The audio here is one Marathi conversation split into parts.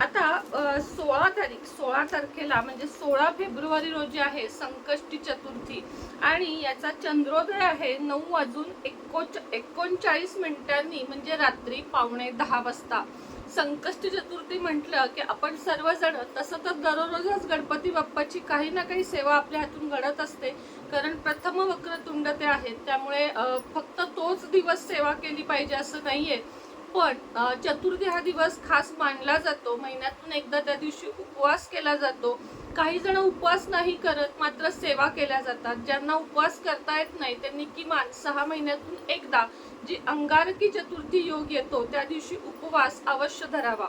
आता सोळा तारीख सोळा तारखेला म्हणजे सोळा फेब्रुवारी रोजी आहे संकष्टी चतुर्थी. आणि याचा चंद्रोदय आहे नऊ वाजून एकोच एकोणचाळीस मिनिटांनी म्हणजे रात्री पावणे दहा वाजता. संकष्टी चतुर्थी म्हटलं की आपण सर्वजण तसं तर दररोजच गणपती बाप्पाची काही ना काही सेवा आपल्या हातून घडत असते. कारण प्रथम वक्रतुंड ते आहेत त्यामुळे फक्त तोच दिवस सेवा केली पाहिजे असं नाहीये. पण चतुर्थी हा दिवस खास मानला जातो. महिन्यातून एकदा त्या दिवशी उपवास केला जातो. काही जण उपवास नाही करत मात्र सेवा केल्या जातात. ज्यांना उपवास करता येत नाही त्यांनी किमान सहा महिन्यातून एकदा जी अंगारकी चतुर्थी योग येतो त्या दिवशी उपवास अवश्य धरावा.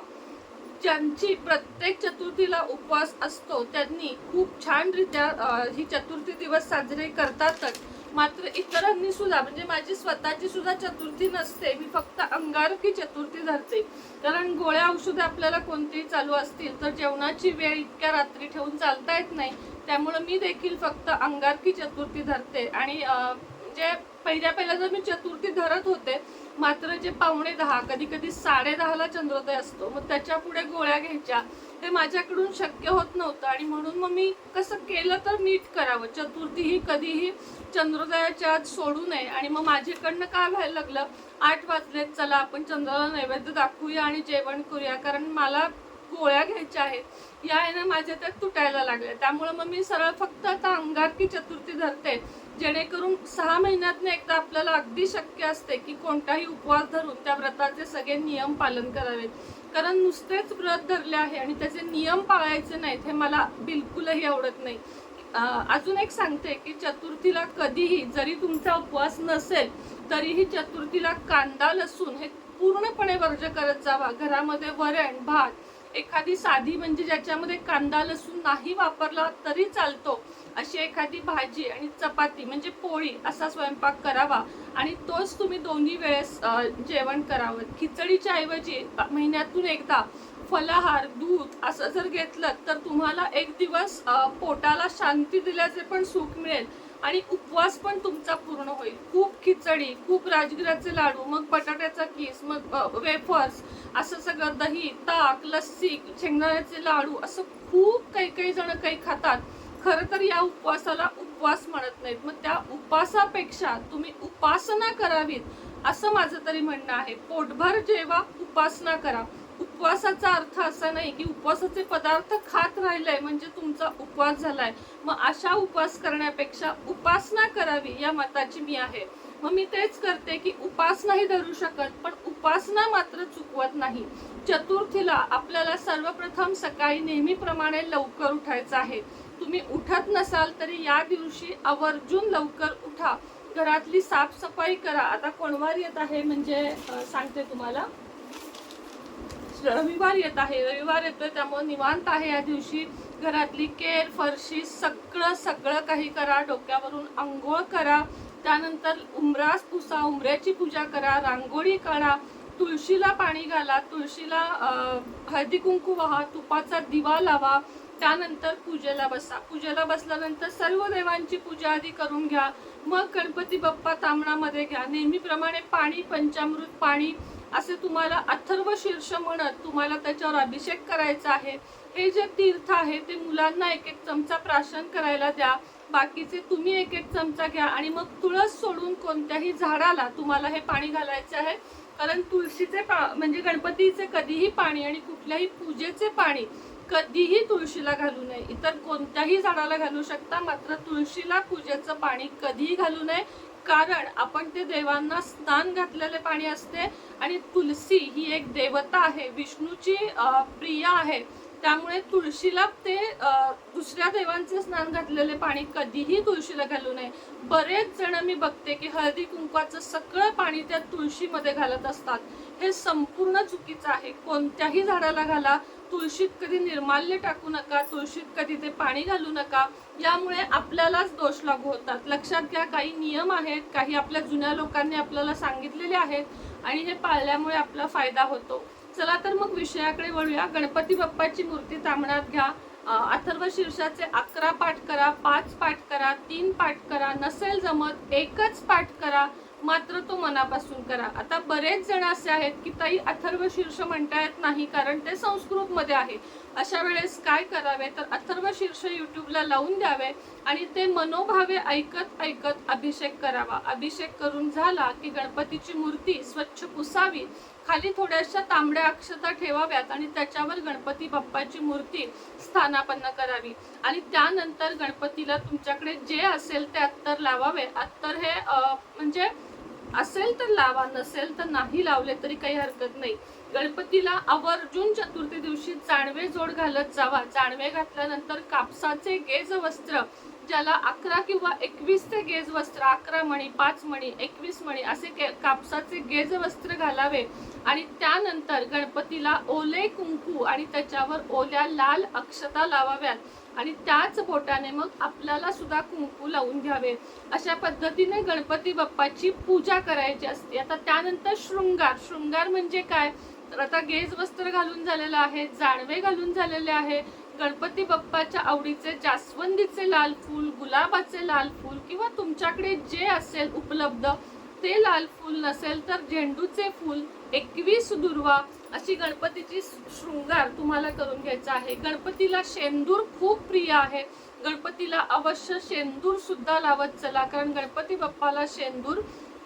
ज्यांची प्रत्येक चतुर्थीला उपवास असतो त्यांनी खूप छानरित्या अ, ही चतुर्थी दिवस साजरे करतातच. मात्र इतरांनी सुद्धा म्हणजे माझी स्वतःची सुद्धा चतुर्थी नसते. मी फक्त अंगारकी चतुर्थी धरते. कारण गोळ्या औषधे आपल्याला कोणतीही चालू असतील तर जेवणाची वेळ इतक्या रात्री ठेवून चालता येत नाही. त्यामुळं मी देखील फक्त अंगारकी चतुर्थी धरते. आणि अं, म्हणजे पहिल्या पहिल्या जर मी चतुर्थी धरत होते मात्र जे पावणे दहा कधी कधी साडे दहाला चंद्रोदय असतो मग त्याच्या पुढे गोळ्या घ्यायच्या हे माझ्याकडून शक्य होत नव्हतं. आणि म्हणून मग मी कसं केलं तर नीट करावं. चतुर्थी ही कधीही चंद्रोदयाच्या आत सोडू नये. आणि मग माझ्याकडनं काय व्हायला लागलं? आठ वाजलेत चला आपण चंद्राला नैवेद्य दाखवूया आणि जेवण करूया. कारण मला गोळ्या घ्यायच्या आहेत या यानं माझ्या त्यात तुटायला लागल्या. त्यामुळे मग मी सरळ फक्त आता अंगारकी चतुर्थी धरते. जेणेकरून सहा महिन्यातनं एकदा आपल्याला अगदी शक्य असते की कोणताही उपवास धरून त्या व्रताचे सगळे नियम पालन करावेत कारण नुसतेच व्रत धरले आहे आणि त्याचे नियम पाळायचे नाहीत हे मला बिलकुलही आवडत नाही. अजून एक सांगते की चतुर्थीला कधीही जरी तुमचा उपवास नसेल तरीही चतुर्थीला कांदा लसूण हे पूर्णपणे वर्ज करत जावा. घरामध्ये वरण भात एखादी साधी म्हणजे ज्याच्यामध्ये कांदा लसूण नाही वापरला तरी चालतो. अशी एखादी भाजी आणि चपाती म्हणजे पोळी असा स्वयंपाक करावा. आणि तोच तुम्ही दोन्ही वेळेस जेवण करावं. खिचडीच्या ऐवजी महिन्यातून एकदा फलाहार दूध असं जर घेतलं तर तुम्हाला एक दिवस पोटाला शांती दिल्याचे पण सुख मिळेल. आणि उपवास पण तुमचा पूर्ण होईल. खूप खिचडी खूप राजगिराचे लाडू मग बटाट्याचा किस मग वेफर्स असं सगळं दही ताक लस्सी शेंगदाण्याचे लाडू असं खूप काही काही जण काही खातात. खरं तर या उपवासाला उपवास म्हणत नाहीत. मग त्या उपासापेक्षा तुम्ही उपासना करावीत असं माझं तरी म्हणणं आहे. पोटभर जेव्हा उपासना करा उपवासाचा अर्थ असा नाही की उपवासाचे पदार्थ खात राहिलाय म्हणजे तुमचा उपवास झालाय. मग अशा उपवास करण्यापेक्षा उपासना करावी या मताची मी आहे. मग मी तेच करते की उपासनाही धरू शकत पण उपासना मात्र चुकवत नाही. चतुर्थीला आपल्याला सर्वप्रथम सकाळी नेहमीप्रमाणे लवकर उठायचं आहे. तुम्ही उठत नसाल तरी या दिवशी आवर्जून लवकर उठा. घरातली साफसफाई करा. आता कोणवार येत आहे म्हणजे सांगते तुम्हाला. रविवार येत आहे. रविवार येतोय त्यामुळे निवांत आहे या दिवशी. घरातली केर फरशी सगळं सगळं काही करा. डोक्यावरून आंघोळ करा. त्यानंतर उमरास पुसा उमऱ्याची पूजा करा. रांगोळी काढा. तुळशीला पाणी घाला. तुळशीला हळदी कुंकू वाहा. तुपाचा दिवा लावा. त्यानंतर पूजेला बसा. पूजेला बसल्यानंतर सर्व देवांची पूजा आधी करून घ्या. मग गणपती बाप्पा तामणामध्ये घ्या. नेहमीप्रमाणे पाणी पंचामृत पाणी असे तुम्हाला अथर्व शीर्ष म्हणत तुम्हाला त्याच्यावर अभिषेक करायचा आहे. हे जे तीर्थ आहे ते मुलांना एक एक चमचा प्राशन करायला द्या. बाकीचे तुम्ही एक एक चमचा घ्या आणि मग तुळस सोडून कोणत्याही झाडाला तुम्हाला हे पाणी घालायचे आहे. कारण तुळशीचे पा म्हणजे गणपतीचे कधीही पाणी आणि कुठल्याही पूजेचे पाणी कधीही तुळशीला घालू नये. इतर कोणत्याही झाडाला घालू शकता मात्र तुळशीला पूजेचं पाणी कधीही घालू नये. कारण आपण ते देवांना स्नान घातलेले पाणी असते आणि तुलसी ही एक देवता आहे विष्णूची प्रिया आहे. त्यामुळे तुळशीला ते दुसऱ्या देवांचे स्नान घातलेले पाणी कधीही तुळशीला घालू नये. बरेच जण मी बघते की हळदी कुंकवाचं सगळं पाणी त्या तुळशीमध्ये घालत असतात. हे संपूर्ण चुकीचं आहे. कोणत्याही झाडाला घाला तुळशीत कधी निर्माल्य टाकू नका तुळशीत कधी ते पाणी घालू नका यामुळे आपल्यालाच दोष लागू होतात. लक्षात घ्या काही नियम आहेत काही आपल्या जुन्या लोकांनी आपल्याला सांगितलेले आहेत आणि हे पाळल्यामुळे आपला फायदा होतो. चला तर मग विषयाकडे वळूया. गणपती बाप्पाची मूर्ती तांबण्यात घ्या. अथर्व शीर्षाचे अकरा पाठ करा पाच पाठ करा तीन पाठ करा नसेल जमत एकच पाठ करा. मात्र तो मनापासून करा. आता बरेच जण असे आहेत की ताई अथर्व शीर्ष म्हणता येत नाही कारण ते संस्कृतमध्ये आहे. अशा वेळेस काय करावे? तर अथर्व शीर्ष यूट्यूबला लावून द्यावे आणि ते मनोभावे ऐकत ऐकत अभिषेक करावा. अभिषेक करून झाला की गणपतीची मूर्ती स्वच्छ पुसावी. खाली थोड्याशा तांबड्या अक्षता ठेवाव्यात आणि त्याच्यावर गणपती बाप्पाची मूर्ती स्थानापन्न करावी. आणि त्यानंतर गणपतीला तुमच्याकडे जे असेल ते अत्तर लावावे. अत्तर हे म्हणजे असेल तर लावा नसेल तर नाही लावले तरी काही हरकत नाही. गणपतीला आवर्जून चतुर्थी दिवशी जाणवे जोड घालत जावा. जाणवे घातल्यानंतर कापसाचे गेज वस्त्र ज्याला अकरा किंवा एकवीस ते गेज वस्त्र अकरा मणी पाच मणी एकवीस मणी असे के- कापसाचे गेज वस्त्र घालावे. आणि त्यानंतर गणपतीला ओले कुंकू आणि त्याच्यावर ओल्या लाल अक्षता लावाव्यात. आणि त्याच बोटाने मग आपल्याला सुद्धा कुंकू लावून घ्यावे. अशा पद्धतीने गणपती बाप्पाची पूजा करायची असते. आता त्यानंतर शृंगार. शृंगार म्हणजे काय? तर आता गेज वस्त्र घालून झालेलं आहे जाणवे घालून झालेले आहे. गणपती बाप्पाच्या आवडीचे जास्वंदीचे लाल फूल गुलाबाचे लाल फूल किंवा तुमच्याकडे जे असेल उपलब्ध ते लाल फूल नसेल तर झेंडूचे फूल एकवीस दुर्वा अशी गणपतीची शृंगार तुम्हाला करून घ्यायचा आहे. गणपतीला शेंदूर खूप प्रिय आहे. गणपतीला अवश्य शेंदूर सुद्धा लावत चला कारण गणपती बाप्पाला शेंदूर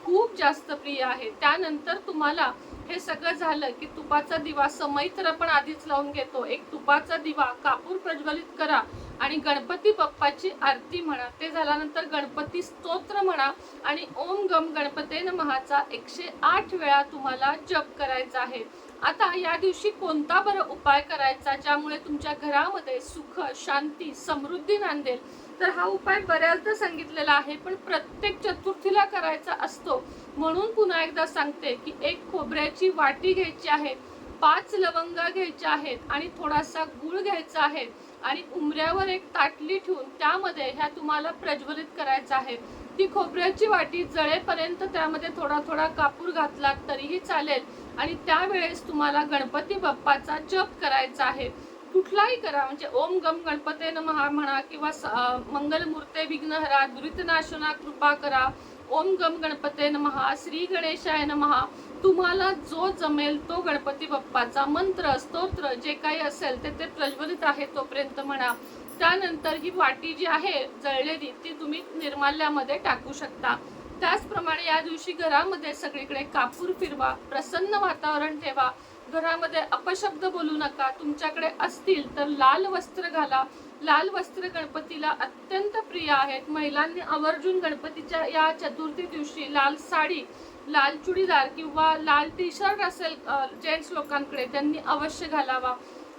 खूप जास्त प्रिय आहे. त्यानंतर तुम्हाला हे सगळं झालं की तुपाचा दिवा समैत्र पण आपण आधीच लावून घेतो. एक तुपाचा दिवा कापूर प्रज्वलित करा आणि गणपती बाप्पाची आरती म्हणा ते झाल्यानंतर गणपती स्तोत्र म्हणा आणि ओम गम गणपते नमहाचा एकशे आठ वेळा तुम्हाला जप करायचा आहे. आता या दिवशी कोणता बरं उपाय करायचा ज्यामुळे तुमच्या घरामध्ये सुख शांती समृद्धी नांदेल? तर हा उपाय बऱ्याचदा सांगितलेला आहे पण प्रत्येक चतुर्थीला करायचा असतो. म्हणून पुन्हा एकदा सांगते की एक खोबऱ्याची वाटी घ्यायची आहे पाच लवंगा घ्यायच्या आहेत आणि थोडासा गुळ घ्यायचा आहे आणि उमऱ्यावर एक ताटली ठेवून त्यामध्ये ह्या तुम्हाला प्रज्वलित करायचा आहे. ती खोबऱ्याची वाटी जळेपर्यंत त्यामध्ये थोडा थोडा कापूर घातला तरीही चालेल. आणि त्यावेळेस तुम्हाला गणपती बाप्पाचा जप करायचा आहे. कुठलाही करा म्हणजे ओम गम गणपते महा म्हणा किंवा स- मंगलमूर्ते विघ्नहरा दुरितनाशना कृपा करा ओम गम गणपते महा श्री गणेशाय नमः. तुम्हाला जो जमेल तो गणपती बाप्पाचा मंत्र स्तोत्र जे काही असेल ते ते प्रज्वलित आहे तोपर्यंत म्हणा. त्यानंतर ही वाटी जी आहे जळलेली ती तुम्ही निर्माल्यामध्ये टाकू शकता. त्याचप्रमाणे या दिवशी घरामध्ये सगळीकडे कापूर फिरवा प्रसन्न वातावरण ठेवा. घरामध्ये अपशब्द बोलू नका. तुमच्याकडे असतील तर लाल वस्त्र घाला. लाल वस्त्र गणपतीला अत्यंत प्रिय आहेत. महिलांनी आवर्जून गणपतीच्या या चतुर्थी दिवशी लाल साडी लाल चुडीदार किंवा लाल टी शर्ट असेल जेंट्स लोकांकडे त्यांनी अवश्य घालावा.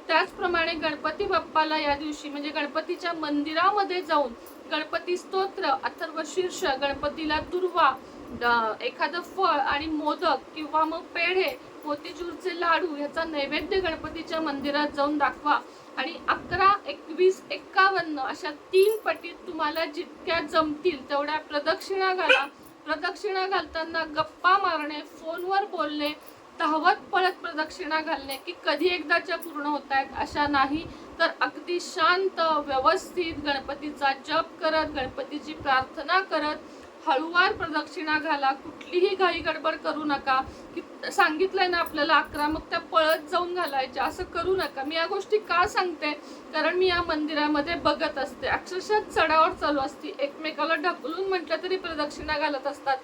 त्याचप्रमाणे गणपती बाप्पाला या दिवशी म्हणजे गणपतीच्या मंदिरामध्ये जाऊन गणपती स्तोत्र अथर्व शीर्ष गणपतीला दुर्वा एखादं फळ आणि मोदक किंवा मग पेढे मोतीचूरचे लाडू ह्याचा नैवेद्य गणपतीच्या मंदिरात जाऊन दाखवा. आणि अकरा एकवीस एक्कावन्न अशा तीन पटीत तुम्हाला जितक्या जमतील तेवढ्या प्रदक्षिणा घाला. प्रदक्षिणा घालताना गप्पा मारणे फोनवर बोलणे धावत पळत प्रदक्षिणा घालणे की कधी एकदाच्या पूर्ण होत आहेत अशा नाही. तर अगदी शांत व्यवस्थित गणपतीचा जप करत गणपतीची प्रार्थना करत हळुवार प्रदक्षिणा घाला कुठलीही घाई गडबड करू नका. की सांगितलंय ना आपल्याला आक्रमक त्या पळत जाऊन घालायच्या. असं करू नका. मी या गोष्टी का सांगते? कारण मी या मंदिरामध्ये बघत असते. अक्षरशः चढावर चालू असते. एकमेकाला ढकलून म्हटलं तरी प्रदक्षिणा घालत असतात.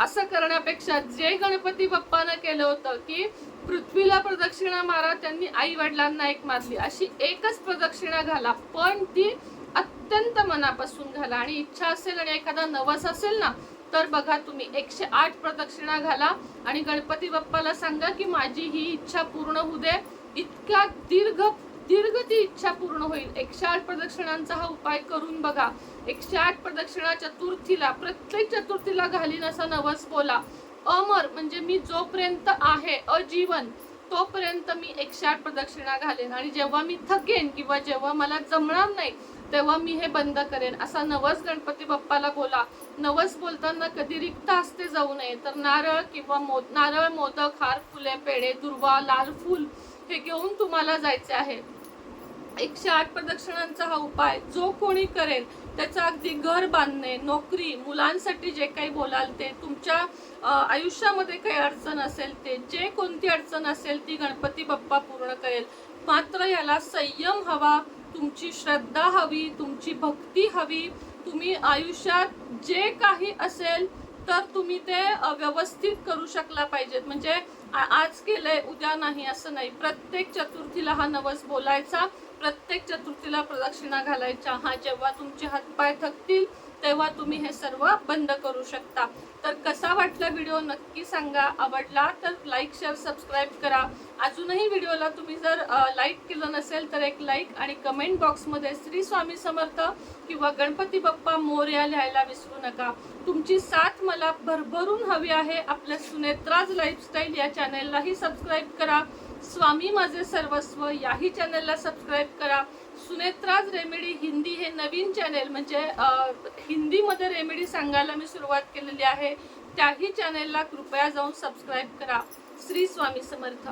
असं करण्यापेक्षा जे गणपती बाप्पानं केलं होतं की पृथ्वीला प्रदक्षिणा मारा त्यांनी आई वडिलांना एक मारली. अशी एकच प्रदक्षिणा घाला पण ती अत्यंत मनापासून घाला. आणि इच्छा असेल आणि एखादा नवस असेल ना तर बघा तुम्ही एकशे आठ प्रदक्षिणा घाला. आणि गणपती बाप्पाला सांगा की माझी ही इच्छा पूर्ण होऊ दे. इतक्या दीर्घ दीर्घ ती इच्छा पूर्ण होईल. एकशे आठ प्रदक्षिणांचा हा उपाय करून बघा. एकशे आठ प्रदक्षिणा चतुर्थीला प्रत्येक चतुर्थीला घालीन असा नवस बोला. अमर म्हणजे मी जोपर्यंत आहे अजीवन तोपर्यंत मी एकशे आठ प्रदक्षिणा घालेन. आणि जेव्हा मी थकेन किंवा जेव्हा मला जमणार नाही तेव्हा मी हे बंद करेन. असा नवस गणपती बाप्पाला बोला. नवस बोलताना कधी रिक्त असते जाऊ नये. तर नारळ किंवा मोद नारळ मोदक हार फुले पेढे दुर्वा लाल फूल हे घेऊन तुम्हाला जायचे आहे. एकशे आठ प्रदक्षिणांचा हा उपाय. जो कोणी करेल त्याचा अगदी घर बांधणे नोकरी मुलांसाठी जे काही बोलाल ते तुमच्या आयुष्यामध्ये काही अडचण असेल ते जे कोणती अडचण असेल ती गणपती बाप्पा पूर्ण करेल. मात्र याला संयम हवा तुमची श्रद्धा हवी तुमची भक्ती हवी तुम्ही आयुष्यात जे काही असेल तर तुम्ही ते व्यवस्थित करू शकला पाहिजेत. म्हणजे आज केलंय उद्या नाही असं नाही. प्रत्येक चतुर्थीला हा नवस बोलायचा. प्रत्येक चतुर्थीला प्रदक्षिणा घालायच्या. हा जेव्हा तुमचे हातपाय थकतील तेव्हा तुम्ही हे सर्व बंद करू शकता. तर कसा वाटला व्हिडिओ नक्की सांगा. आवडला तर लाईक शेअर सबस्क्राईब करा. अजूनही व्हिडिओला तुम्ही जर लाईक केलं नसेल तर एक लाईक आणि कमेंट बॉक्समध्ये श्री स्वामी समर्थ किंवा गणपती बाप्पा मोर्या लिहायला विसरू नका. तुमची साथ मला भरभरून हवी आहे. आपल्या सुनेत्राज लाईफस्टाईल या चॅनेललाही सबस्क्राईब करा. स्वामी माझे सर्वस्व याही चॅनेलला सबस्क्राईब करा. सुनेत्राज रेमेडी हिंदी हे नवीन चॅनेल म्हणजे हिंदीमध्ये रेमेडी सांगायला मी सुरुवात केलेली आहे. त्याही चॅनेलला कृपया जाऊन सबस्क्राईब करा. श्री स्वामी समर्थ.